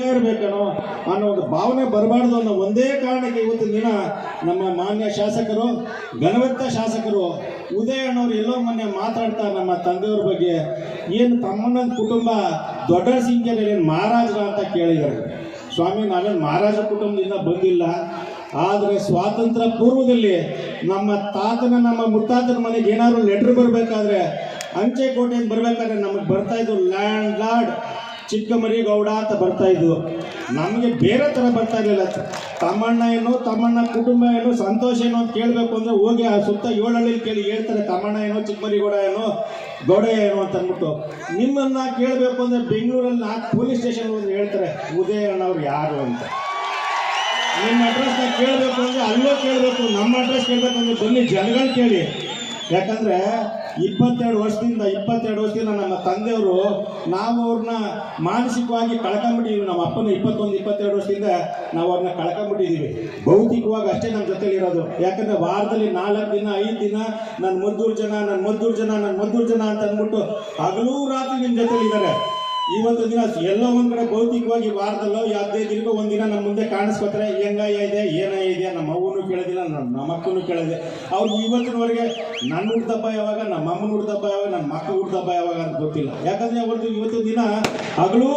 ಇರ್ಬೇಕನೋ ಅನ್ನೋ ಒಂದು ಭಾವನೆ ಬರಬಾರ್ದು ಅನ್ನೋ ಒಂದೇ ಕಾರಣಕ್ಕೆ ಇವತ್ತು ದಿನ ನಮ್ಮ ಮಾನ್ಯ ಶಾಸಕರು ಘನವಂತ ಶಾಸಕರು, ಉದಯ ಅಣ್ಣವ್ರು ಎಲ್ಲೋ ಮೊನ್ನೆ ಮಾತಾಡ್ತಾ ನಮ್ಮ ತಂದೆಯವ್ರ ಬಗ್ಗೆ ಏನು ತಮ್ಮನ ಕುಟುಂಬ ದೊಡ್ಡ ಸಂಖ್ಯೆಯಲ್ಲಿ ಮಹಾರಾಜರ ಅಂತ ಕೇಳಿದ್ದಾರೆ. ಸ್ವಾಮಿ ನಾವೇನು ಮಹಾರಾಜ ಕುಟುಂಬದಿಂದ ಬಂದಿಲ್ಲ. ಆದರೆ ಸ್ವಾತಂತ್ರ್ಯ ಪೂರ್ವದಲ್ಲಿ ನಮ್ಮ ತಾತನ, ನಮ್ಮ ಮುತ್ತಾತನ ಮನೆಗೆ ಏನಾದರೂ ಲೆಟ್ರ್ ಬರಬೇಕಾದ್ರೆ, ಅಂಚೆ ಕೋಟೆಯಿಂದ ಬರಬೇಕಾದ್ರೆ ನಮಗೆ ಬರ್ತಾ ಇದ್ದು ಲ್ಯಾಂಡ್ ಲಾರ್ಡ್ ಚಿಕ್ಕಮರಿ ಗೌಡ ಅಂತ ಬರ್ತಾ ಇದ್ವು. ನಮಗೆ ಬೇರೆ ಥರ ಬರ್ತಾ ಇರಲಿಲ್ಲ. ತಮ್ಮಣ್ಣ ಏನು, ತಮ್ಮಣ್ಣ ಕುಟುಂಬ ಏನು, ಸಂತೋಷ ಏನು ಅಂತ ಕೇಳಬೇಕು ಅಂದರೆ ಹೋಗಿ ಆ ಸುತ್ತ ಏಳಳ್ಳಿ ಕೇಳಿ ಹೇಳ್ತಾರೆ, ತಮ್ಮಣ್ಣ ಏನೋ ಚಿಕ್ಕಮರಿ ಗೌಡ ಏನೋ, ಗೌಡ ಏನು ಅಂತ ಅಂದ್ಬಿಟ್ಟು. ನಿಮ್ಮನ್ನ ಕೇಳಬೇಕು ಅಂದರೆ ಬೆಂಗಳೂರಲ್ಲಿ ನಾಲ್ಕು ಪೊಲೀಸ್ ಸ್ಟೇಷನ್ ಹೋದ್ರೆ ಹೇಳ್ತಾರೆ, ಉದಯ ಅಣ್ಣವ್ರು ಯಾರು ಅಂತ. ನಿಮ್ಮ ಅಡ್ರೆಸ್ನ ಕೇಳಬೇಕು ಅಂದರೆ ಅಲ್ಲೋ ಕೇಳಬೇಕು, ನಮ್ಮ ಅಡ್ರೆಸ್ ಕೇಳಬೇಕು ಅಂದರೆ ಬನ್ನಿ ಜನಗಳು ಕೇಳಿ. ಯಾಕಂದ್ರೆ ಇಪ್ಪತ್ತೆರಡು ವರ್ಷದಿಂದ ಇಪ್ಪತ್ತೆರಡು ವರ್ಷದಿಂದ ನಮ್ಮ ತಂದೆಯವರು ನಾವು ಅವ್ರನ್ನ ಮಾನಸಿಕವಾಗಿ ಕಳ್ಕೊಂಬಿಟ್ಟಿದ್ದೀವಿ ನಮ್ಮ ಅಪ್ಪನ ಇಪ್ಪತ್ತೊಂದು, ಇಪ್ಪತ್ತೆರಡು ವರ್ಷದಿಂದ ನಾವು ಅವ್ರನ್ನ ಕಳ್ಕೊಂಬಿಟ್ಟಿದ್ದೀವಿ ಭೌತಿಕವಾಗಿ ಅಷ್ಟೇ ನಮ್ಮ ಜೊತೆಲಿ ಇರೋದು. ಯಾಕಂದ್ರೆ ವಾರದಲ್ಲಿ ನಾಲ್ಕು ದಿನ, ಐದು ದಿನ ನನ್ನ ಮದ್ದೂರು ಜನ, ನನ್ನ ಮದ್ದೂರು ಜನ, ನನ್ನ ಮದ್ದೂರು ಜನ ಅಂತ ಅಂದ್ಬಿಟ್ಟು ಹಗಲೂ ರಾತ್ರಿ ನಿಮ್ಮ ಜೊತೆಲಿ ಇದ್ದಾರೆ. ಇವತ್ತು ದಿನ ಎಲ್ಲೋ ಒಂದ್ ಕಡೆ ಭೌತಿಕವಾಗಿ ವಾರದಲ್ಲೋ ಯಾವುದೇ ದಿನಕ್ಕೂ ಒಂದಿನ ನಮ್ಮ ಮುಂದೆ ಕಾಣಿಸ್ಕೊತಾರೆ. ಹೆಂಗಾಯ ಇದೆ ಏನ ಇದೆ, ನಮ್ಮ ಅವ್ವನು ಕೇಳೋದಿಲ್ಲ, ನಮ್ಮ ಅಕ್ಕನೂ ಕೇಳೋದಿಲ್ಲ. ಅವ್ರು ಇವತ್ತಿನವರೆಗೆ ನನ್ನ ಹುಡ್ದಬ್ಬ ಯಾವಾಗ, ನಮ್ಮ ಅಮ್ಮನ ಹುಡ್ದಬ್ಬ ಯಾವಾಗ ನನ್ನ ಮಕ್ಕಳು ಹುಡ್ದಬ್ಬ ಯಾವಾಗ ಅಂತ ಗೊತ್ತಿಲ್ಲ. ಯಾಕಂದ್ರೆ ಅವತ್ತು ಇವತ್ತು ದಿನ ಹಗಲೂ